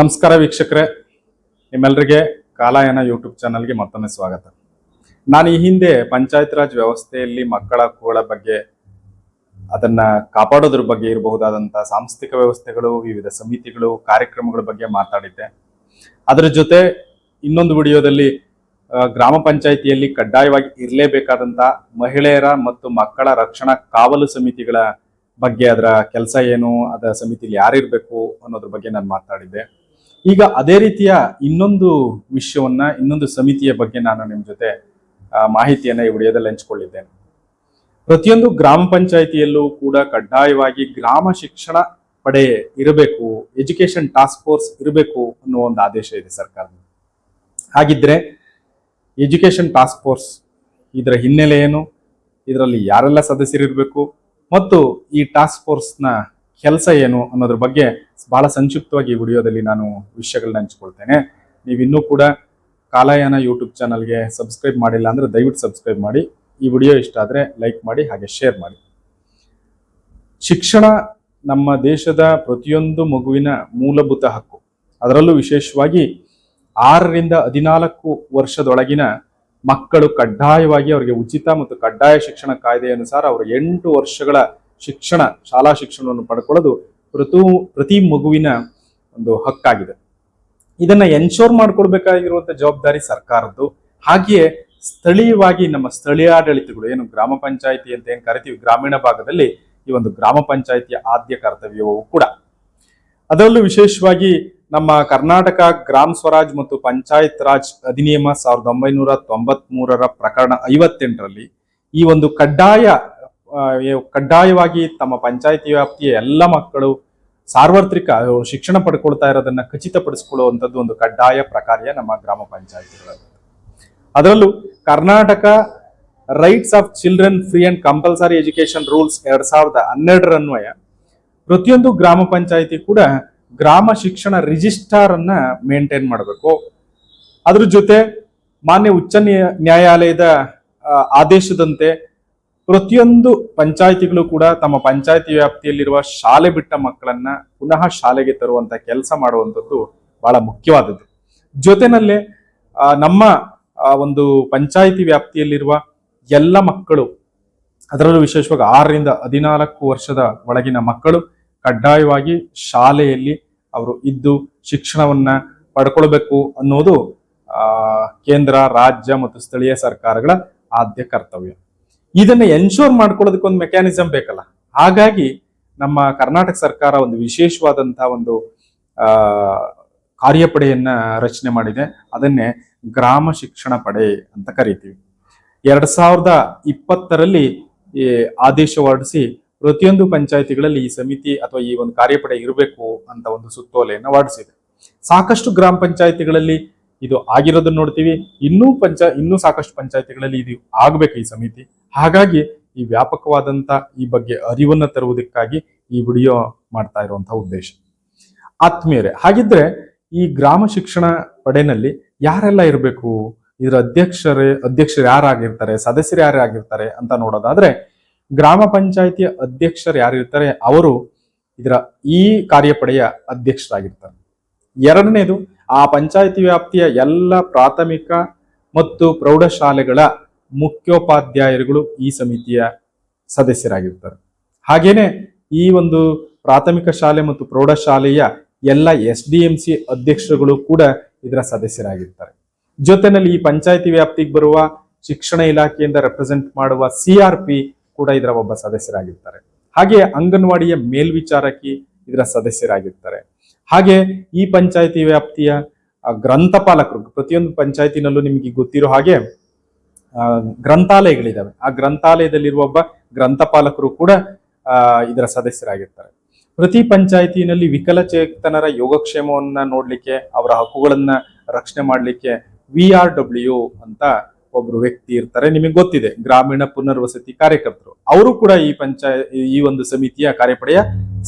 ನಮಸ್ಕಾರ ವೀಕ್ಷಕರೇ. ನಿಮ್ಮೆಲ್ಲರಿಗೆ ಕಾಲಾಯನ ಯೂಟ್ಯೂಬ್ ಚಾನಲ್ಗೆ ಮತ್ತೊಮ್ಮೆ ಸ್ವಾಗತ. ನಾನು ಈ ಹಿಂದೆ ಪಂಚಾಯತ್ ರಾಜ್ ವ್ಯವಸ್ಥೆಯಲ್ಲಿ ಮಕ್ಕಳ ಹಕ್ಕುಗಳ ಬಗ್ಗೆ, ಅದನ್ನ ಕಾಪಾಡೋದ್ರ ಬಗ್ಗೆ ಇರಬಹುದಾದಂತಹ ಸಾಂಸ್ಥಿಕ ವ್ಯವಸ್ಥೆಗಳು, ವಿವಿಧ ಸಮಿತಿಗಳು, ಕಾರ್ಯಕ್ರಮಗಳ ಬಗ್ಗೆ ಮಾತಾಡಿದ್ದೆ. ಅದರ ಜೊತೆ ಇನ್ನೊಂದು ವಿಡಿಯೋದಲ್ಲಿ ಗ್ರಾಮ ಪಂಚಾಯಿತಿಯಲ್ಲಿ ಕಡ್ಡಾಯವಾಗಿ ಇರಲೇಬೇಕಾದಂತಹ ಮಹಿಳೆಯರ ಮತ್ತು ಮಕ್ಕಳ ರಕ್ಷಣಾ ಕಾವಲು ಸಮಿತಿಗಳ ಬಗ್ಗೆ, ಅದರ ಕೆಲಸ ಏನು ಅದರ ಸಮಿತಿಯಲ್ಲಿ ಯಾರಿರಬೇಕು ಅನ್ನೋದ್ರ ಬಗ್ಗೆ ನಾನು ಮಾತಾಡಿದ್ದೆ. ಈಗ ಅದೇ ರೀತಿಯ ಇನ್ನೊಂದು ವಿಷಯವನ್ನ, ಇನ್ನೊಂದು ಸಮಿತಿಯ ಬಗ್ಗೆ ನಾನು ನಿಮ್ಮ ಜೊತೆ ಮಾಹಿತಿಯನ್ನ ಈ ವಿಡಿಯೋದಲ್ಲಿ ಹಂಚಿಕೊಳ್ಳಿದ್ದೇನೆ ಪ್ರತಿಯೊಂದು ಗ್ರಾಮ ಪಂಚಾಯಿತಿಯಲ್ಲೂ ಕೂಡ ಕಡ್ಡಾಯವಾಗಿ ಗ್ರಾಮ ಶಿಕ್ಷಣ ಪಡೆ ಇರಬೇಕು ಎಜುಕೇಶನ್ ಟಾಸ್ಕ್ ಫೋರ್ಸ್ ಇರಬೇಕು ಅನ್ನೋ ಒಂದು ಆದೇಶ ಇದೆ ಸರ್ಕಾರದ ಹಾಗಿದ್ರೆ ಎಜುಕೇಶನ್ ಟಾಸ್ಕ್ ಫೋರ್ಸ್ ಇದರ ಹಿನ್ನೆಲೆ ಏನು? ಇದರಲ್ಲಿ ಯಾರೆಲ್ಲ ಸದಸ್ಯರಿರಬೇಕು? ಮತ್ತು ಈ ಟಾಸ್ಕ್ ಫೋರ್ಸ್ನ ಕೆಲಸ ಏನು ಅನ್ನೋದ್ರ ಬಗ್ಗೆ ಬಹಳ ಸಂಕ್ಷಿಪ್ತವಾಗಿ ಈ ವಿಡಿಯೋದಲ್ಲಿ ನಾನು ವಿಷಯಗಳನ್ನ ಹಂಚ್ಕೊಳ್ತೇನೆ. ನೀವಿನ್ನೂ ಕೂಡ ಕಾಲಯಾನ ಯೂಟ್ಯೂಬ್ ಚಾನಲ್ಗೆ ಸಬ್ಸ್ಕ್ರೈಬ್ ಮಾಡಿಲ್ಲ ಅಂದ್ರೆ ದಯವಿಟ್ಟು ಸಬ್ಸ್ಕ್ರೈಬ್ ಮಾಡಿ. ಈ ವಿಡಿಯೋ ಇಷ್ಟ ಆದರೆ ಲೈಕ್ ಮಾಡಿ, ಹಾಗೆ ಶೇರ್ ಮಾಡಿ. ಶಿಕ್ಷಣ ನಮ್ಮ ದೇಶದ ಪ್ರತಿಯೊಂದು ಮಗುವಿನ ಮೂಲಭೂತ ಹಕ್ಕು. ಅದರಲ್ಲೂ ವಿಶೇಷವಾಗಿ ಆರರಿಂದ ಹದಿನಾಲ್ಕು ವರ್ಷದೊಳಗಿನ ಮಕ್ಕಳು ಕಡ್ಡಾಯವಾಗಿ ಅವರಿಗೆ ಉಚಿತ ಮತ್ತು ಕಡ್ಡಾಯ ಶಿಕ್ಷಣ ಕಾಯ್ದೆ ಅನುಸಾರ ಅವರು ಎಂಟು ವರ್ಷಗಳ ಶಿಕ್ಷಣ, ಶಾಲಾ ಶಿಕ್ಷಣವನ್ನು ಪಡ್ಕೊಳ್ಳೋದು ಪ್ರತಿ ಪ್ರತಿ ಮಗುವಿನ ಒಂದು ಹಕ್ಕಾಗಿದೆ. ಇದನ್ನ ಎನ್ಶೋರ್ ಮಾಡ್ಕೊಡ್ಬೇಕಾಗಿರುವಂತ ಜವಾಬ್ದಾರಿ ಸರ್ಕಾರದ್ದು. ಹಾಗೆಯೇ ಸ್ಥಳೀಯವಾಗಿ ನಮ್ಮ ಸ್ಥಳೀಯ ಆಡಳಿತಗಳು, ಏನು ಗ್ರಾಮ ಪಂಚಾಯಿತಿ ಅಂತ ಏನು ಕರಿತೀವಿ, ಗ್ರಾಮೀಣ ಭಾಗದಲ್ಲಿ ಈ ಒಂದು ಗ್ರಾಮ ಪಂಚಾಯಿತಿಯ ಆದ್ಯ ಕರ್ತವ್ಯವೂ ಕೂಡ. ಅದರಲ್ಲೂ ವಿಶೇಷವಾಗಿ ನಮ್ಮ ಕರ್ನಾಟಕ ಗ್ರಾಮ ಸ್ವರಾಜ್ ಮತ್ತು ಪಂಚಾಯತ್ ರಾಜ್ ಅಧಿನಿಯಮ ಸಾವಿರದ ಒಂಬೈನೂರ ತೊಂಬತ್ ಮೂರರ ಪ್ರಕರಣ ಐವತ್ತೆಂಟರಲ್ಲಿ ಈ ಒಂದು ಕಡ್ಡಾಯ ಕಡ್ಡಾಯವಾಗಿ ತಮ್ಮ ಪಂಚಾಯತಿ ವ್ಯಾಪ್ತಿಯ ಎಲ್ಲ ಮಕ್ಕಳು ಸಾರ್ವತ್ರಿಕ ಶಿಕ್ಷಣ ಪಡ್ಕೊಳ್ತಾ ಇರೋದನ್ನ ಖಚಿತಪಡಿಸಿಕೊಳ್ಳುವಂಥದ್ದು ಒಂದು ಕಡ್ಡಾಯ ಪ್ರಕಾರ್ಯ ನಮ್ಮ ಗ್ರಾಮ ಪಂಚಾಯತಿಗಳಲ್ಲಿ. ಅದರಲ್ಲೂ Karnataka rights of children free and compulsory education rules ಎರಡ್ ಸಾವಿರದ ಹನ್ನೆರಡರನ್ವಯ ಪ್ರತಿಯೊಂದು ಗ್ರಾಮ ಪಂಚಾಯತಿ ಕೂಡ ಗ್ರಾಮ ಶಿಕ್ಷಣ ರಿಜಿಸ್ಟಾರ್ ಅನ್ನ ಮೇಂಟೈನ್ ಮಾಡಬೇಕು. ಅದ್ರ ಜೊತೆ ಮಾನ್ಯ ಉಚ್ಚ ನ್ಯಾಯ- ನ್ಯಾಯಾಲಯದ ಆದೇಶದಂತೆ ಪ್ರತಿಯೊಂದು ಪಂಚಾಯಿತಿಗಳು ಕೂಡ ತಮ್ಮ ಪಂಚಾಯತಿ ವ್ಯಾಪ್ತಿಯಲ್ಲಿರುವ ಶಾಲೆ ಬಿಟ್ಟ ಮಕ್ಕಳನ್ನ ಪುನಃ ಶಾಲೆಗೆ ತರುವಂತ ಕೆಲಸ ಮಾಡುವಂಥದ್ದು ಬಹಳ ಮುಖ್ಯವಾದದ್ದು. ಜೊತೆನಲ್ಲೇ ನಮ್ಮ ಒಂದು ಪಂಚಾಯಿತಿ ವ್ಯಾಪ್ತಿಯಲ್ಲಿರುವ ಎಲ್ಲ ಮಕ್ಕಳು, ಅದರಲ್ಲೂ ವಿಶೇಷವಾಗಿ ಆರರಿಂದ ಹದಿನಾಲ್ಕು ವರ್ಷದ ಒಳಗಿನ ಮಕ್ಕಳು ಕಡ್ಡಾಯವಾಗಿ ಶಾಲೆಯಲ್ಲಿ ಅವರು ಇದ್ದು ಶಿಕ್ಷಣವನ್ನ ಪಡ್ಕೊಳ್ಬೇಕು ಅನ್ನೋದು ಕೇಂದ್ರ, ರಾಜ್ಯ ಮತ್ತು ಸ್ಥಳೀಯ ಸರ್ಕಾರಗಳ ಆದ್ಯ ಕರ್ತವ್ಯ. ಇದನ್ನ ಎನ್ಶೋರ್ ಮಾಡ್ಕೊಳ್ಳೋದಕ್ಕೆ ಒಂದು ಮೆಕ್ಯಾನಿಸಮ್ ಬೇಕಲ್ಲ. ಹಾಗಾಗಿ ನಮ್ಮ ಕರ್ನಾಟಕ ಸರ್ಕಾರ ಒಂದು ವಿಶೇಷವಾದಂತಹ ಒಂದು ಕಾರ್ಯಪಡೆಯನ್ನ ರಚನೆ ಮಾಡಿದೆ. ಅದನ್ನೇ ಗ್ರಾಮ ಶಿಕ್ಷಣ ಪಡೆ ಅಂತ ಕರಿತೀವಿ. ಎರಡ್ ಸಾವಿರದ ಇಪ್ಪತ್ತರಲ್ಲಿ ಈ ಆದೇಶ ಹೊರಡಿಸಿ ಪ್ರತಿಯೊಂದು ಪಂಚಾಯತಿಗಳಲ್ಲಿ ಈ ಸಮಿತಿ ಅಥವಾ ಈ ಒಂದು ಕಾರ್ಯಪಡೆ ಇರಬೇಕು ಅಂತ ಒಂದು ಸುತ್ತೋಲೆಯನ್ನು ಹೊರಡಿಸಿದೆ. ಸಾಕಷ್ಟು ಗ್ರಾಮ ಪಂಚಾಯತಿಗಳಲ್ಲಿ ಇದು ಆಗಿರೋದನ್ನ ನೋಡ್ತೀವಿ. ಇನ್ನೂ ಪಂಚ, ಇನ್ನೂ ಸಾಕಷ್ಟು ಪಂಚಾಯತಿಗಳಲ್ಲಿ ಇದು ಆಗ್ಬೇಕು ಈ ಸಮಿತಿ. ಹಾಗಾಗಿ ಈ ವ್ಯಾಪಕವಾದಂತ ಈ ಬಗ್ಗೆ ಅರಿವನ್ನ ತರುವುದಕ್ಕಾಗಿ ಈ ವಿಡಿಯೋ ಮಾಡ್ತಾ ಇರುವಂತಹ ಉದ್ದೇಶ. ಆತ್ಮೀಯರೇ, ಹಾಗಿದ್ರೆ ಈ ಗ್ರಾಮ ಶಿಕ್ಷಣ ಪಡೆನಲ್ಲಿ ಯಾರೆಲ್ಲ ಇರಬೇಕು? ಇದರ ಅಧ್ಯಕ್ಷರೇ, ಅಧ್ಯಕ್ಷರು ಯಾರಾಗಿರ್ತಾರೆ, ಸದಸ್ಯರು ಯಾರಾಗಿರ್ತಾರೆ ಅಂತ ನೋಡೋದಾದ್ರೆ, ಗ್ರಾಮ ಪಂಚಾಯಿತಿಯ ಅಧ್ಯಕ್ಷರು ಯಾರಿರ್ತಾರೆ, ಅವರು ಇದರ ಈ ಕಾರ್ಯಪಡೆಯ ಅಧ್ಯಕ್ಷರಾಗಿರ್ತಾರೆ. ಎರಡನೇದು ಆ ಪಂಚಾಯಿತಿ ವ್ಯಾಪ್ತಿಯ ಎಲ್ಲ ಪ್ರಾಥಮಿಕ ಮತ್ತು ಪ್ರೌಢಶಾಲೆಗಳ ಮುಖ್ಯೋಪಾಧ್ಯಾಯರುಗಳು ಈ ಸಮಿತಿಯ ಸದಸ್ಯರಾಗಿರ್ತಾರೆ. ಹಾಗೇನೆ ಈ ಒಂದು ಪ್ರಾಥಮಿಕ ಶಾಲೆ ಮತ್ತು ಪ್ರೌಢಶಾಲೆಯ ಎಲ್ಲ ಎಸ್ ಡಿ ಎಂ ಸಿ ಅಧ್ಯಕ್ಷರುಗಳು ಕೂಡ ಇದರ ಸದಸ್ಯರಾಗಿರ್ತಾರೆ. ಜೊತೆನಲ್ಲಿ ಈ ಪಂಚಾಯಿತಿ ವ್ಯಾಪ್ತಿಗೆ ಬರುವ ಶಿಕ್ಷಣ ಇಲಾಖೆಯಿಂದ ರೆಪ್ರೆಸೆಂಟ್ ಮಾಡುವ ಸಿ ಆರ್ ಪಿ ಕೂಡ ಇದರ ಒಬ್ಬ ಸದಸ್ಯರಾಗಿರ್ತಾರೆ. ಹಾಗೆ ಅಂಗನವಾಡಿಯ ಮೇಲ್ವಿಚಾರಕಿ ಇದರ ಸದಸ್ಯರಾಗಿರ್ತಾರೆ. ಹಾಗೆ ಈ ಪಂಚಾಯಿತಿ ವ್ಯಾಪ್ತಿಯ ಗ್ರಂಥಪಾಲಕರು, ಪ್ರತಿಯೊಂದು ಪಂಚಾಯತಿನಲ್ಲೂ ನಿಮಗೆ ಗೊತ್ತಿರೋ ಹಾಗೆ ಗ್ರಂಥಾಲಯಗಳಿದ್ದಾವೆ. ಆ ಗ್ರಂಥಾಲಯದಲ್ಲಿರುವ ಒಬ್ಬ ಗ್ರಂಥಪಾಲಕರು ಕೂಡ ಇದರ ಸದಸ್ಯರಾಗಿರ್ತಾರೆ. ಪ್ರತಿ ಪಂಚಾಯತಿನಲ್ಲಿ ವಿಕಲಚೇತನರ ಯೋಗಕ್ಷೇಮವನ್ನ ನೋಡ್ಲಿಕ್ಕೆ, ಅವರ ಹಕ್ಕುಗಳನ್ನ ರಕ್ಷಣೆ ಮಾಡಲಿಕ್ಕೆ ವಿ ಆರ್ ಡಬ್ಲ್ಯೂ ಅಂತ ಒಬ್ರು ವ್ಯಕ್ತಿ ಇರ್ತಾರೆ. ನಿಮಗೆ ಗೊತ್ತಿದೆ, ಗ್ರಾಮೀಣ ಪುನರ್ವಸತಿ ಕಾರ್ಯಕರ್ತರು. ಅವರು ಕೂಡ ಈ ಪಂಚಾಯ, ಈ ಒಂದು ಸಮಿತಿಯ ಕಾರ್ಯಪಡೆಯ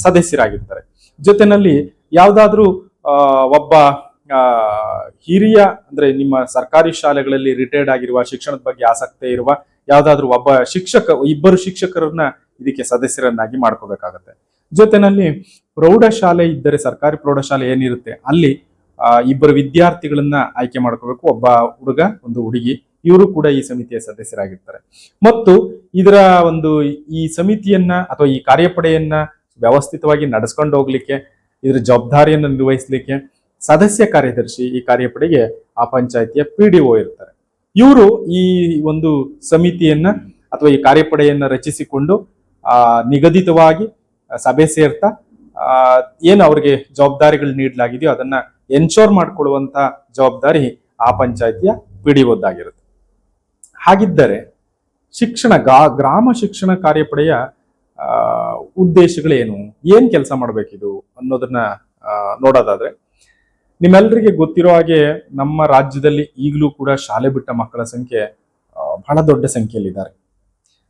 ಸದಸ್ಯರಾಗಿರ್ತಾರೆ. ಜೊತೆನಲ್ಲಿ ಯಾವ್ದಾದ್ರೂ ಒಬ್ಬ ಹಿರಿಯ, ಅಂದ್ರೆ ನಿಮ್ಮ ಸರ್ಕಾರಿ ಶಾಲೆಗಳಲ್ಲಿ ರಿಟೈರ್ಡ್ ಆಗಿರುವ, ಶಿಕ್ಷಣದ ಬಗ್ಗೆ ಆಸಕ್ತಿ ಇರುವ, ಯಾವ್ದಾದ್ರು ಒಬ್ಬ ಶಿಕ್ಷಕ, ಇಬ್ಬರು ಶಿಕ್ಷಕರನ್ನ ಇದಕ್ಕೆ ಸದಸ್ಯರನ್ನಾಗಿ ಮಾಡ್ಕೋಬೇಕಾಗತ್ತೆ. ಜೊತೆನಲ್ಲಿ, ಪ್ರೌಢಶಾಲೆ ಇದ್ದರೆ ಸರ್ಕಾರಿ ಪ್ರೌಢಶಾಲೆ ಏನಿರುತ್ತೆ, ಅಲ್ಲಿ ಇಬ್ಬರು ವಿದ್ಯಾರ್ಥಿಗಳನ್ನ ಆಯ್ಕೆ ಮಾಡ್ಕೋಬೇಕು, ಒಬ್ಬ ಹುಡುಗ, ಒಂದು ಹುಡುಗಿ, ಇವರು ಕೂಡ ಈ ಸಮಿತಿಯ ಸದಸ್ಯರಾಗಿರ್ತಾರೆ. ಮತ್ತು ಇದರ ಒಂದು ಈ ಸಮಿತಿಯನ್ನ, ಅಥವಾ ಈ ಕಾರ್ಯಪಡೆಯನ್ನ ವ್ಯವಸ್ಥಿತವಾಗಿ ನಡೆಸ್ಕೊಂಡು ಹೋಗ್ಲಿಕ್ಕೆ ಇದರ ಜವಾಬ್ದಾರಿಯನ್ನು ನಿರ್ವಹಿಸಲಿಕ್ಕೆ ಸದಸ್ಯ ಕಾರ್ಯದರ್ಶಿ ಈ ಕಾರ್ಯಪಡೆಗೆ ಆ ಪಂಚಾಯತಿಯ ಪಿ ಡಿ ಒ ಇರ್ತಾರೆ. ಇವರು ಈ ಒಂದು ಸಮಿತಿಯನ್ನ ಅಥವಾ ಈ ಕಾರ್ಯಪಡೆಯನ್ನ ರಚಿಸಿಕೊಂಡು, ಆ, ನಿಗದಿತವಾಗಿ ಸಭೆ ಸೇರ್ತಾ, ಆ, ಏನು ಅವ್ರಿಗೆ ಜವಾಬ್ದಾರಿಗಳು ನೀಡಲಾಗಿದೆಯೋ ಅದನ್ನ ಎನ್ಶೋರ್ ಮಾಡ್ಕೊಳ್ಳುವಂತ ಜವಾಬ್ದಾರಿ ಆ ಪಂಚಾಯತಿಯ ಪಿ ಡಿ ಒದ್ದಾಗಿರುತ್ತೆ ಹಾಗಿದ್ದರೆ ಶಿಕ್ಷಣ ಗ್ರಾಮ ಶಿಕ್ಷಣ ಕಾರ್ಯಪಡೆಯ ಉದ್ದೇಶಗಳೇನು? ಏನ್ ಕೆಲಸ ಮಾಡ್ಬೇಕಿದು? ಅನ್ನೋದನ್ನ ನೋಡೋದಾದ್ರೆ ನಿಮ್ಮೆಲ್ಲರಿಗೆ ಗೊತ್ತಿರೋ ಹಾಗೆ ನಮ್ಮ ರಾಜ್ಯದಲ್ಲಿ ಈಗಲೂ ಕೂಡ ಶಾಲೆ ಬಿಟ್ಟ ಮಕ್ಕಳ ಸಂಖ್ಯೆ ಬಹಳ ದೊಡ್ಡ ಸಂಖ್ಯೆಯಲ್ಲಿದ್ದಾರೆ.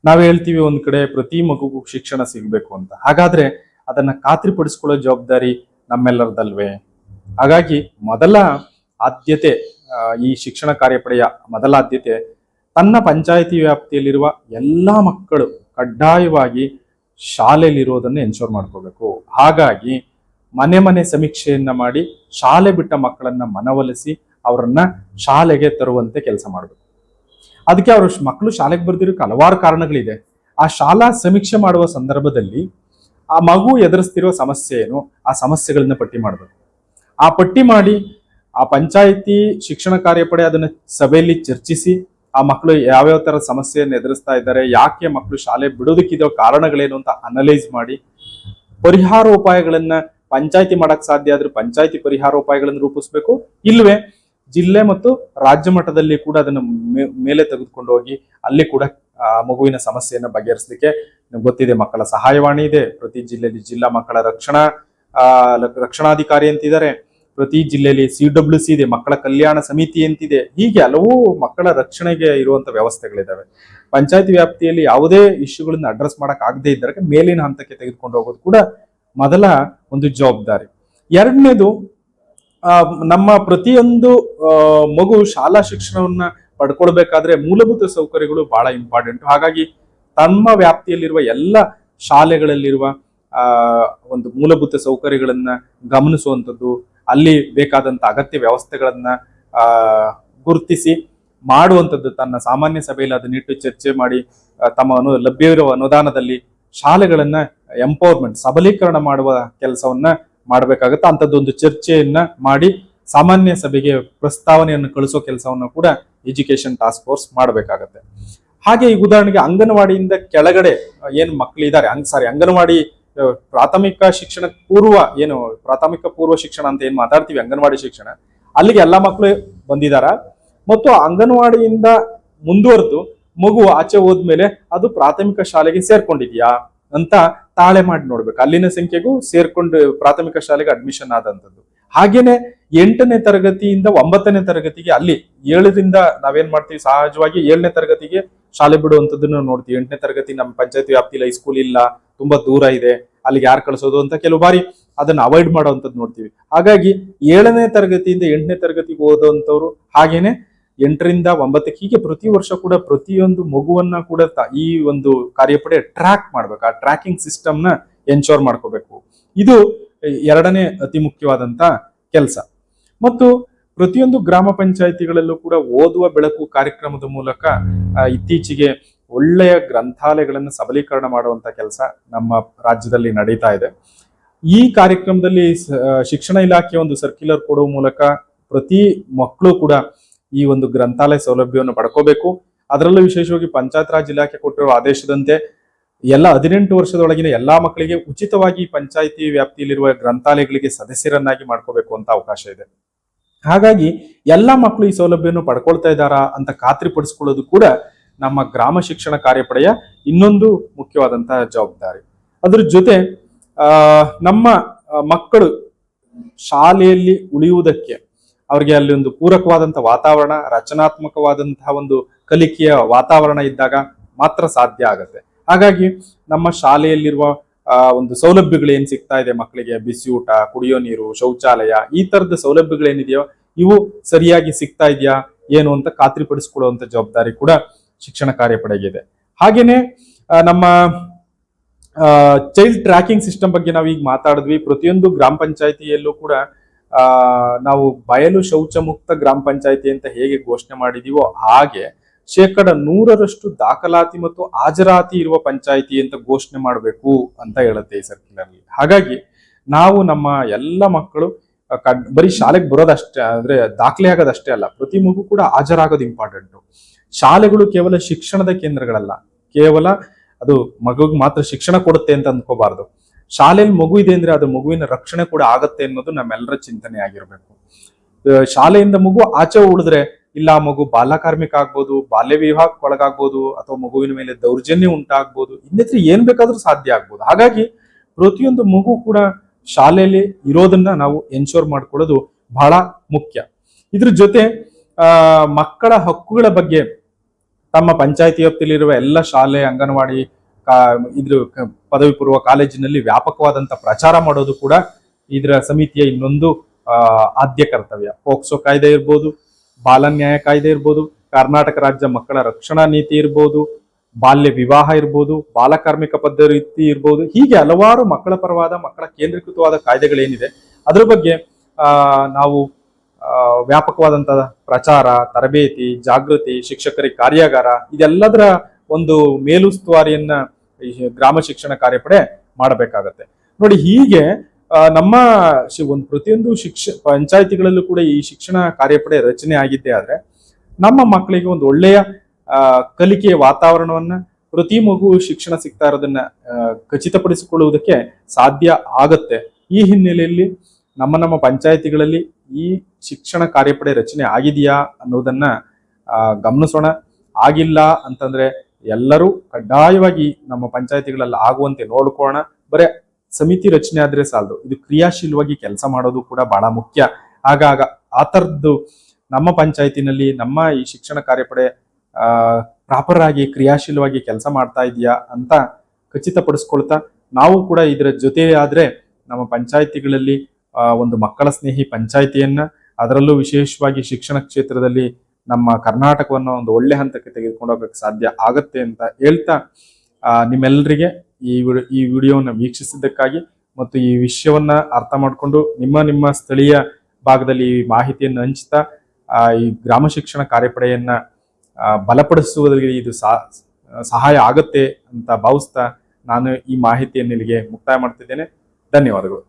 ನಾವು ಹೇಳ್ತೀವಿ ಒಂದ್ ಕಡೆ ಪ್ರತಿ ಮಗುಗೂ ಶಿಕ್ಷಣ ಸಿಗಬೇಕು ಅಂತ. ಹಾಗಾದ್ರೆ ಅದನ್ನ ಖಾತ್ರಿಪಡಿಸ್ಕೊಳ್ಳೋ ಜವಾಬ್ದಾರಿ ನಮ್ಮೆಲ್ಲರದಲ್ವೇ? ಹಾಗಾಗಿ ಮೊದಲ ಆದ್ಯತೆ ಈ ಶಿಕ್ಷಣ ಕಾರ್ಯಪಡೆಯ ಮೊದಲ ಆದ್ಯತೆ, ತನ್ನ ಪಂಚಾಯಿತಿ ವ್ಯಾಪ್ತಿಯಲ್ಲಿರುವ ಎಲ್ಲಾ ಮಕ್ಕಳು ಕಡ್ಡಾಯವಾಗಿ ಶಾಲೆಯಲ್ಲಿರೋದನ್ನ ಎನ್ಶೋರ್ ಮಾಡ್ಕೋಬೇಕು. ಹಾಗಾಗಿ ಮನೆ ಮನೆ ಸಮೀಕ್ಷೆಯನ್ನ ಮಾಡಿ, ಶಾಲೆ ಬಿಟ್ಟ ಮಕ್ಕಳನ್ನ ಮನವೊಲಿಸಿ ಅವರನ್ನ ಶಾಲೆಗೆ ತರುವಂತೆ ಕೆಲಸ ಮಾಡಬೇಕು. ಅದಕ್ಕೆ ಅವರು ಮಕ್ಕಳು ಶಾಲೆಗೆ ಬರ್ದಿರೋಕೆ ಹಲವಾರು ಕಾರಣಗಳಿದೆ. ಆ ಶಾಲಾ ಸಮೀಕ್ಷೆ ಮಾಡುವ ಸಂದರ್ಭದಲ್ಲಿ ಆ ಮಗು ಎದುರಿಸ್ತಿರುವ ಸಮಸ್ಯೆ ಏನು, ಆ ಸಮಸ್ಯೆಗಳನ್ನ ಪಟ್ಟಿ ಮಾಡಬೇಕು. ಆ ಪಟ್ಟಿ ಮಾಡಿ ಆ ಪಂಚಾಯಿತಿ ಶಿಕ್ಷಣ ಕಾರ್ಯಪಡೆ ಅದನ್ನ ಸಭೆಯಲ್ಲಿ ಚರ್ಚಿಸಿ, ಆ ಮಕ್ಕಳು ಯಾವ್ಯಾವ ತರ ಸಮಸ್ಯೆಯನ್ನು ಎದುರಿಸ್ತಾ ಇದ್ದಾರೆ, ಯಾಕೆ ಮಕ್ಕಳು ಶಾಲೆ ಬಿಡೋದಕ್ಕಿದ ಕಾರಣಗಳೇನು ಅಂತ ಅನಲೈಸ್ ಮಾಡಿ, ಪರಿಹಾರೋಪಾಯಗಳನ್ನ ಪಂಚಾಯತಿ ಮಾಡಕ್ ಸಾಧ್ಯ ಆದ್ರೆ ಪರಿಹಾರ ಉಪಾಯಗಳನ್ನು ರೂಪಿಸ್ಬೇಕು. ಇಲ್ವೇ ಜಿಲ್ಲೆ ಮತ್ತು ರಾಜ್ಯ ಮಟ್ಟದಲ್ಲಿ ಕೂಡ ಅದನ್ನ ಮೇಲೆ ತೆಗೆದುಕೊಂಡು ಹೋಗಿ ಅಲ್ಲಿ ಕೂಡ ಮಗುವಿನ ಸಮಸ್ಯೆಯನ್ನು ಬಗೆಹರಿಸಲಿಕ್ಕೆ ಗೊತ್ತಿದೆ. ಮಕ್ಕಳ ಸಹಾಯವಾಣಿ ಇದೆ. ಪ್ರತಿ ಜಿಲ್ಲೆಯಲ್ಲಿ ಜಿಲ್ಲಾ ಮಕ್ಕಳ ರಕ್ಷಣಾ ರಕ್ಷಣಾಧಿಕಾರಿ ಅಂತಿದ್ದಾರೆ. ಪ್ರತಿ ಜಿಲ್ಲೆಯಲ್ಲಿ ಸಿ ಡಬ್ಲ್ಯೂ ಸಿ ಇದೆ. ಮಕ್ಕಳ ಕಲ್ಯಾಣ ಸಮಿತಿ ಅಂತಿದೆ. ಹೀಗೆ ಹಲವು ಮಕ್ಕಳ ರಕ್ಷಣೆಗೆ ಇರುವಂತ ವ್ಯವಸ್ಥೆಗಳಿದ್ದಾವೆ ಪಂಚಾಯತ್ ವ್ಯಾಪ್ತಿಯಲ್ಲಿ ಯಾವುದೇ ಇಶ್ಯೂಗಳನ್ನ ಅಡ್ರೆಸ್ ಮಾಡಕ್ ಆಗದೆ ಇದ್ದರೆ ಮೇಲಿನ ಹಂತಕ್ಕೆ ತೆಗೆದುಕೊಂಡು ಹೋಗೋದು ಕೂಡ ಮೊದಲ ಒಂದು ಜವಾಬ್ದಾರಿ. ಎರಡನೇದು ನಮ್ಮ ಪ್ರತಿಯೊಂದು ಮಗು ಶಾಲಾ ಶಿಕ್ಷಣವನ್ನ ಪಡ್ಕೊಳ್ಬೇಕಾದ್ರೆ ಮೂಲಭೂತ ಸೌಕರ್ಯಗಳು ಬಹಳ ಇಂಪಾರ್ಟೆಂಟ್ ಹಾಗಾಗಿ ತಮ್ಮ ವ್ಯಾಪ್ತಿಯಲ್ಲಿರುವ ಎಲ್ಲ ಶಾಲೆಗಳಲ್ಲಿರುವ ಒಂದು ಮೂಲಭೂತ ಸೌಕರ್ಯಗಳನ್ನ ಗಮನಿಸುವಂಥದ್ದು, ಅಲ್ಲಿ ಬೇಕಾದಂತ ಅಗತ್ಯ ವ್ಯವಸ್ಥೆಗಳನ್ನ ಗುರುತಿಸಿ ಮಾಡುವಂಥದ್ದು ತನ್ನ ಸಾಮಾನ್ಯ ಸಭೆಯಲ್ಲಿ ಅದನ್ನಿಟ್ಟು ಚರ್ಚೆ ಮಾಡಿ ತಮ್ಮ ಅನು, ಲಭ್ಯವಿರುವ ಅನುದಾನದಲ್ಲಿ ಶಾಲೆಗಳನ್ನ ಎಂಪವರ್ಮೆಂಟ್ ಸಬಲೀಕರಣ ಮಾಡುವ ಕೆಲಸವನ್ನ ಮಾಡಬೇಕಾಗುತ್ತೆ. ಅಂಥದ್ದೊಂದು ಚರ್ಚೆಯನ್ನ ಮಾಡಿ ಸಾಮಾನ್ಯ ಸಭೆಗೆ ಪ್ರಸ್ತಾವನೆಯನ್ನು ಕಳಿಸೋ ಕೆಲಸವನ್ನ ಕೂಡ ಎಜುಕೇಶನ್ ಟಾಸ್ಕ್ ಫೋರ್ಸ್ ಮಾಡಬೇಕಾಗತ್ತೆ. ಹಾಗೆ ಈ ಉದಾಹರಣೆಗೆ ಅಂಗನವಾಡಿಯಿಂದ ಕೆಳಗಡೆ ಏನು ಮಕ್ಕಳಿದ್ದಾರೆ ಅಂಗ್ ಸಾರಿ ಅಂಗನವಾಡಿ ಪ್ರಾಥಮಿಕ ಶಿಕ್ಷಣ ಪೂರ್ವ ಏನು, ಪ್ರಾಥಮಿಕ ಪೂರ್ವ ಶಿಕ್ಷಣ ಅಂತ ಏನು ಮಾತಾಡ್ತೀವಿ, ಅಂಗನವಾಡಿ ಶಿಕ್ಷಣ, ಅಲ್ಲಿಗೆ ಎಲ್ಲ ಮಕ್ಕಳು ಬಂದಿದಾರ. ಮತ್ತು ಅಂಗನವಾಡಿಯಿಂದ ಮುಂದುವರೆದು ಮಗು ಆಚೆ ಹೋದ್ಮೇಲೆ ಅದು ಪ್ರಾಥಮಿಕ ಶಾಲೆಗೆ ಸೇರ್ಕೊಂಡಿದ್ಯಾ ಅಂತ ತಾಳೆ ಮಾಡಿ ನೋಡ್ಬೇಕು. ಅಲ್ಲಿನ ಸಂಖ್ಯೆಗೂ ಸೇರ್ಕೊಂಡು ಪ್ರಾಥಮಿಕ ಶಾಲೆಗೆ ಅಡ್ಮಿಷನ್ ಆದಂಥದ್ದು. ಹಾಗೇನೆ ಎಂಟನೇ ತರಗತಿಯಿಂದ ಒಂಬತ್ತನೇ ತರಗತಿಗೆ ಅಲ್ಲಿ ಏಳರಿಂದ ನಾವೇನ್ ಮಾಡ್ತೀವಿ? ಸಹಜವಾಗಿ ಏಳನೇ ತರಗತಿಗೆ ಶಾಲೆ ಬಿಡುವಂಥದ್ದನ್ನು ನೋಡ್ತೀವಿ. ಎಂಟನೇ ತರಗತಿ ನಮ್ಮ ಪಂಚಾಯತ್ ವ್ಯಾಪ್ತಿಲಿ ಸ್ಕೂಲ್ ಇಲ್ಲ, ತುಂಬಾ ದೂರ ಇದೆ. ಅಲ್ಲಿಗೆ ಯಾರು ಕಳಿಸೋದು ಅಂತ ಕೆಲವು ಬಾರಿ ಅದನ್ನ ಅವಾಯ್ಡ್ ಮಾಡುವಂಥದ್ದು ನೋಡ್ತೀವಿ. ಹಾಗಾಗಿ ಏಳನೇ ತರಗತಿಯಿಂದ ಎಂಟನೇ ತರಗತಿಗೆ ಓದುವಂಥವ್ರು ಹಾಗೇನೆ ಎಂಟರಿಂದ ಒಂಬತ್ತಕ್ಕೆ, ಹೀಗೆ ಪ್ರತಿ ವರ್ಷ ಕೂಡ ಪ್ರತಿಯೊಂದು ಮಗುವನ್ನ ಕೂಡ ಈ ಒಂದು ಕಾರ್ಯಪಡೆ ಟ್ರ್ಯಾಕ್ ಮಾಡ್ಬೇಕು. ಆ ಟ್ರ್ಯಾಕಿಂಗ್ ಸಿಸ್ಟಮ್ನ ಎನ್ಶೋರ್ ಮಾಡ್ಕೋಬೇಕು. ಇದು ಎರಡನೇ ಅತಿ ಮುಖ್ಯವಾದಂತ ಕೆಲಸ. ಮತ್ತು ಪ್ರತಿಯೊಂದು ಗ್ರಾಮ ಪಂಚಾಯಿತಿಗಳಲ್ಲೂ ಕೂಡ ಓದುವ ಬೆಳಕು ಕಾರ್ಯಕ್ರಮದ ಮೂಲಕ ಇತ್ತೀಚೆಗೆ ಒಳ್ಳೆಯ ಗ್ರಂಥಾಲಯಗಳನ್ನು ಸಬಲೀಕರಣ ಮಾಡುವಂತ ಕೆಲಸ ನಮ್ಮ ರಾಜ್ಯದಲ್ಲಿ ನಡೀತಾ ಇದೆ. ಈ ಕಾರ್ಯಕ್ರಮದಲ್ಲಿ ಶಿಕ್ಷಣ ಇಲಾಖೆ ಒಂದು ಸರ್ಕ್ಯುಲರ್ ಕೊಡುವ ಮೂಲಕ ಪ್ರತಿ ಮಕ್ಕಳು ಕೂಡ ಈ ಒಂದು ಗ್ರಂಥಾಲಯ ಸೌಲಭ್ಯವನ್ನು ಪಡ್ಕೋಬೇಕು. ಅದರಲ್ಲೂ ವಿಶೇಷವಾಗಿ ಪಂಚಾಯತ್ ರಾಜ್ ಇಲಾಖೆ ಕೊಟ್ಟಿರುವ ಆದೇಶದಂತೆ ಎಲ್ಲ ಹದಿನೆಂಟು ವರ್ಷದೊಳಗಿನ ಎಲ್ಲಾ ಮಕ್ಕಳಿಗೆ ಉಚಿತವಾಗಿ ಪಂಚಾಯಿತಿ ವ್ಯಾಪ್ತಿಯಲ್ಲಿರುವ ಗ್ರಂಥಾಲಯಗಳಿಗೆ ಸದಸ್ಯರನ್ನಾಗಿ ಮಾಡ್ಕೋಬೇಕು ಅಂತ ಅವಕಾಶ ಇದೆ. ಹಾಗಾಗಿ ಎಲ್ಲಾ ಮಕ್ಕಳು ಈ ಸೌಲಭ್ಯವನ್ನು ಪಡ್ಕೊಳ್ತಾ ಇದ್ದಾರಾ ಅಂತ ಖಾತ್ರಿಪಡಿಸ್ಕೊಳ್ಳೋದು ಕೂಡ ನಮ್ಮ ಗ್ರಾಮ ಶಿಕ್ಷಣ ಕಾರ್ಯಪಡೆಯ ಇನ್ನೊಂದು ಮುಖ್ಯವಾದಂತಹ ಜವಾಬ್ದಾರಿ. ಅದ್ರ ಜೊತೆ ನಮ್ಮ ಮಕ್ಕಳು ಶಾಲೆಯಲ್ಲಿ ಉಳಿಯುವುದಕ್ಕೆ ಅವರಿಗೆ ಅಲ್ಲಿ ಒಂದು ಪೂರಕವಾದಂತಹ ವಾತಾವರಣ, ರಚನಾತ್ಮಕವಾದಂತಹ ಒಂದು ಕಲಿಕೆಯ ವಾತಾವರಣ ಇದ್ದಾಗ ಮಾತ್ರ ಸಾಧ್ಯ ಆಗುತ್ತೆ. ಹಾಗಾಗಿ ನಮ್ಮ ಶಾಲೆಯಲ್ಲಿರುವ ಒಂದು ಸೌಲಭ್ಯಗಳು ಏನು ಸಿಗ್ತಾ ಇದೆ ಮಕ್ಕಳಿಗೆ? ಬಿಸಿ ಊಟ, ಕುಡಿಯೋ ನೀರು, ಶೌಚಾಲಯ, ಈ ತರದ ಸೌಲಭ್ಯಗಳೇನಿದೆಯೋ ಇವು ಸರಿಯಾಗಿ ಸಿಗ್ತಾ ಇದೆಯಾ, ಏನು ಅಂತ ಖಾತ್ರಿಪಡಿಸಿಕೊಳ್ಳುವಂತ ಜವಾಬ್ದಾರಿ ಕೂಡ ಶಿಕ್ಷಣ ಕಾರ್ಯಪಡೆಗಿದೆ ಹಾಗೇನೆ ನಮ್ಮ ಚೈಲ್ಡ್ ಟ್ರ್ಯಾಕಿಂಗ್ ಸಿಸ್ಟಮ್ ಬಗ್ಗೆ ನಾವು ಈಗ ಮಾತಾಡಿದ್ವಿ. ಪ್ರತಿಯೊಂದು ಗ್ರಾಮ ಪಂಚಾಯತಿಯಲ್ಲೂ ಕೂಡ ನಾವು ಬಯಲು ಶೌಚ ಮುಕ್ತ ಗ್ರಾಮ ಪಂಚಾಯಿತಿ ಅಂತ ಹೇಗೆ ಘೋಷಣೆ ಮಾಡಿದೀವೋ ಹಾಗೆ ಶೇಕಡ ನೂರರಷ್ಟು ದಾಖಲಾತಿ ಮತ್ತು ಹಾಜರಾತಿ ಇರುವ ಪಂಚಾಯಿತಿ ಅಂತ ಘೋಷಣೆ ಮಾಡಬೇಕು ಅಂತ ಹೇಳುತ್ತೆ ಈ ಸರ್ಕ್ಯುಲರ್ ಹಾಗಾಗಿ ನಾವು ನಮ್ಮ ಎಲ್ಲ ಮಕ್ಕಳು ಬರೀ ಶಾಲೆಗೆ ಬರೋದಷ್ಟೇ ಅಂದ್ರೆ ದಾಖಲೆ ಆಗೋದಷ್ಟೇ ಅಲ್ಲ, ಪ್ರತಿ ಮಗು ಕೂಡ ಹಾಜರಾಗೋದು ಇಂಪಾರ್ಟೆಂಟ್ ಶಾಲೆಗಳು ಕೇವಲ ಶಿಕ್ಷಣದ ಕೇಂದ್ರಗಳಲ್ಲ, ಕೇವಲ ಅದು ಮಗುಗೆ ಮಾತ್ರ ಶಿಕ್ಷಣ ಕೊಡುತ್ತೆ ಅಂತ ಅಂದ್ಕೋಬಾರ್ದು. ಶಾಲೆಯಲ್ಲಿ ಮಗು ಇದೆ ಅಂದ್ರೆ ಅದು ಮಗುವಿನ ರಕ್ಷಣೆ ಕೂಡ ಆಗತ್ತೆ ಅನ್ನೋದು ನಮ್ಮೆಲ್ಲರ ಚಿಂತನೆ ಆಗಿರ್ಬೇಕು. ಶಾಲೆಯಿಂದ ಮಗು ಆಚೆ ಉಳಿದ್ರೆ ಇಲ್ಲ, ಮಗು ಬಾಲಕಾರ್ಮಿಕ ಆಗ್ಬೋದು, ಬಾಲ್ಯ ವಿವಾಹಕ್ಕೆ ಒಳಗಾಗ್ಬೋದು, ಅಥವಾ ಮಗುವಿನ ಮೇಲೆ ದೌರ್ಜನ್ಯ ಉಂಟಾಗ್ಬೋದು, ಇನ್ನಿತರ ಏನ್ ಬೇಕಾದ್ರೂ ಸಾಧ್ಯ ಆಗ್ಬೋದು. ಹಾಗಾಗಿ ಪ್ರತಿಯೊಂದು ಮಗು ಕೂಡ ಶಾಲೆಯಲ್ಲಿ ಇರೋದನ್ನ ನಾವು ಎನ್ಶೋರ್ ಮಾಡ್ಕೊಳ್ಳೋದು ಬಹಳ ಮುಖ್ಯ. ಇದ್ರ ಜೊತೆ ಮಕ್ಕಳ ಹಕ್ಕುಗಳ ಬಗ್ಗೆ ತಮ್ಮ ಪಂಚಾಯತಿ ವ್ಯಾಪ್ತಿಯಲ್ಲಿರುವ ಎಲ್ಲ ಶಾಲೆ, ಅಂಗನವಾಡಿ ಇದ್ರ ಪದವಿ ಪೂರ್ವ ಕಾಲೇಜಿನಲ್ಲಿ ವ್ಯಾಪಕವಾದಂತ ಪ್ರಚಾರ ಮಾಡೋದು ಕೂಡ ಇದರ ಸಮಿತಿಯ ಇನ್ನೊಂದು ಆದ್ಯ ಕರ್ತವ್ಯ. ಪೋಕ್ಸೋ ಕಾಯ್ದೆ ಇರ್ಬೋದು ಬಾಲ ನ್ಯಾಯ ಕಾಯ್ದೆ ಇರ್ಬೋದು, ಕರ್ನಾಟಕ ರಾಜ್ಯ ಮಕ್ಕಳ ರಕ್ಷಣಾ ನೀತಿ ಇರ್ಬೋದು, ಬಾಲ್ಯ ವಿವಾಹ ಇರ್ಬೋದು ಬಾಲಕಾರ್ಮಿಕ ಪದ್ಧತಿ ಇರ್ಬೋದು, ಹೀಗೆ ಹಲವಾರು ಮಕ್ಕಳ ಪರವಾದ, ಮಕ್ಕಳ ಕೇಂದ್ರೀಕೃತವಾದ ಕಾಯ್ದೆಗಳೇನಿದೆ. ಅದ್ರ ಬಗ್ಗೆ ನಾವು ವ್ಯಾಪಕವಾದಂತಹ ಪ್ರಚಾರ, ತರಬೇತಿ, ಜಾಗೃತಿ, ಶಿಕ್ಷಕರಿಗೆ ಕಾರ್ಯಾಗಾರ, ಇದೆಲ್ಲದರ ಒಂದು ಮೇಲುಸ್ತುವಾರಿಯನ್ನ ಗ್ರಾಮ ಶಿಕ್ಷಣ ಕಾರ್ಯಪಡೆ ಮಾಡಬೇಕಾಗತ್ತೆ. ನೋಡಿ ಹೀಗೆ ನಮ್ಮ ಒಂದು ಪ್ರತಿಯೊಂದು ಶಿಕ್ಷ, ಪಂಚಾಯತಿಗಳಲ್ಲೂ ಕೂಡ ಈ ಶಿಕ್ಷಣ ಕಾರ್ಯಪಡೆ ರಚನೆ ಆಗಿದ್ದೆ ಆದ್ರೆ, ನಮ್ಮ ಮಕ್ಕಳಿಗೆ ಒಂದು ಒಳ್ಳೆಯ ಕಲಿಕೆಯ ವಾತಾವರಣವನ್ನ, ಪ್ರತಿ ಮಗು ಶಿಕ್ಷಣ ಸಿಗ್ತಾ ಇರೋದನ್ನ ಖಚಿತಪಡಿಸಿಕೊಳ್ಳುವುದಕ್ಕೆ ಸಾಧ್ಯ ಆಗತ್ತೆ. ಈ ಹಿನ್ನೆಲೆಯಲ್ಲಿ ನಮ್ಮ ನಮ್ಮ ಪಂಚಾಯತಿಗಳಲ್ಲಿ ಈ ಶಿಕ್ಷಣ ಕಾರ್ಯಪಡೆ ರಚನೆ ಆಗಿದೆಯಾ ಅನ್ನೋದನ್ನ ಗಮನಿಸೋಣ. ಆಗಿಲ್ಲ ಅಂತಂದ್ರೆ ಎಲ್ಲರೂ ಕಡ್ಡಾಯವಾಗಿ ನಮ್ಮ ಪಂಚಾಯತಿಗಳಲ್ಲಿ ಆಗುವಂತೆ ನೋಡ್ಕೋಣ ಬರೇ ಸಮಿತಿ ರಚನೆ ಆದ್ರೆ ಸಾಲದು. ಇದು ಕ್ರಿಯಾಶೀಲವಾಗಿ ಕೆಲಸ ಮಾಡೋದು ಕೂಡ ಬಹಳ ಮುಖ್ಯ. ಆಗಾಗ ಆ ಥರದ್ದು ನಮ್ಮ ಪಂಚಾಯತಿನಲ್ಲಿ, ನಮ್ಮ ಈ ಶಿಕ್ಷಣ ಕಾರ್ಯಪಡೆ ಪ್ರಾಪರ್ ಆಗಿ ಕ್ರಿಯಾಶೀಲವಾಗಿ ಕೆಲಸ ಮಾಡ್ತಾ ಇದೆಯಾ ಅಂತ ಖಚಿತಪಡಿಸ್ಕೊಳ್ತಾ, ನಾವು ಕೂಡ ಇದರ ಜೊತೆ ಆದ್ರೆ ನಮ್ಮ ಪಂಚಾಯತಿಗಳಲ್ಲಿ ಒಂದು ಮಕ್ಕಳ ಸ್ನೇಹಿ ಪಂಚಾಯತಿಯನ್ನ, ಅದರಲ್ಲೂ ವಿಶೇಷವಾಗಿ ಶಿಕ್ಷಣ ಕ್ಷೇತ್ರದಲ್ಲಿ ನಮ್ಮ ಕರ್ನಾಟಕವನ್ನು ಒಂದು ಒಳ್ಳೆ ಹಂತಕ್ಕೆ ತೆಗೆದುಕೊಂಡು ಹೋಗಕ್ಕೆ ಸಾಧ್ಯ ಆಗುತ್ತೆ ಅಂತ ಹೇಳ್ತಾ ನಿಮ್ಮೆಲ್ಲರಿಗೆ ಈ ಈ ವಿಡಿಯೋವನ್ನು ವೀಕ್ಷಿಸಿದ್ದಕ್ಕಾಗಿ ಮತ್ತು ಈ ವಿಷಯವನ್ನ ಅರ್ಥ ಮಾಡಿಕೊಂಡು ನಿಮ್ಮ ನಿಮ್ಮ ಸ್ಥಳೀಯ ಭಾಗದಲ್ಲಿ ಈ ಮಾಹಿತಿಯನ್ನು ಹಂಚ್ತಾ ಈ ಗ್ರಾಮ ಶಿಕ್ಷಣ ಕಾರ್ಯಪಡೆಯನ್ನ ಬಲಪಡಿಸುವುದರಲ್ಲಿ ಇದು ಸಹಾಯ ಆಗುತ್ತೆ ಅಂತ ಭಾವಿಸ್ತಾ ನಾನು ಈ ಮಾಹಿತಿಯನ್ನು ಇಲ್ಲಿಗೆ ಮುಕ್ತಾಯ ಮಾಡ್ತಿದ್ದೇನೆ. ಧನ್ಯವಾದಗಳು.